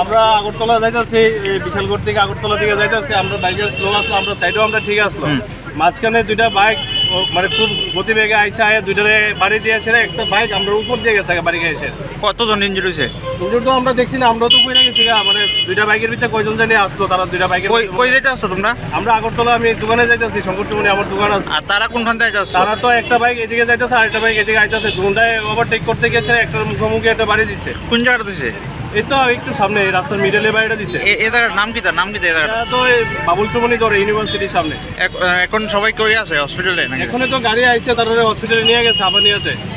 আমরা আগরতলা যাইতেছি বিশালগড় থেকে আগরতলা থেকে যাইতেছি আমরা বাইকের স্লো আসলো আমরা সাইডেও আমরা ঠিক আসলো। মাঝখানে দুইটা বাইক মানে খুব গতিবেগে আইসা আয় দুইটারে বাড়ি দিয়ে এসে একটা বাইক আমরা উপর দিয়ে গেছে বাড়ি গিয়ে এসে। কতজন ইঞ্জুরি হয়েছে দুজন তো আমরা দেখছি না আমরা তো কই গেছি গা, মানে দুইটা বাইকের ভিতরে কয়জন জানি আসলো তারা দুইটা বাইকের কই কই যেতে আসছো তোমরা? আমরা আগরতলা আমি দোকানে যাইতেছি শঙ্কর চুমনি আমার দোকান আছে। আর তারা কোনখান থেকে যাচ্ছ তারা তো একটা বাইক এদিকে যাইতেছে আর একটা বাইক এদিকে আইতেছে দুটায় ওভারটেক করতে গেছে একটা মুখোমুখি একটা বাড়ি দিছে। কোন জায়গাটা দিছে? তো একটু সামনে রাস্তার মিডলে বাড়িটা দিছে। এ- এ জায়গার নাম কি তার? নাম কি তার জায়গাটা এটা তো এই বাবুল চুমনি ধরে ইউনিভার্সিটির সামনে। এখন সবাই কই আছে? হসপিটালে নাকি? এখানে তো গাড়ি আইছে তারপরে হসপিটালে নিয়ে গেছে আবার নিয়ে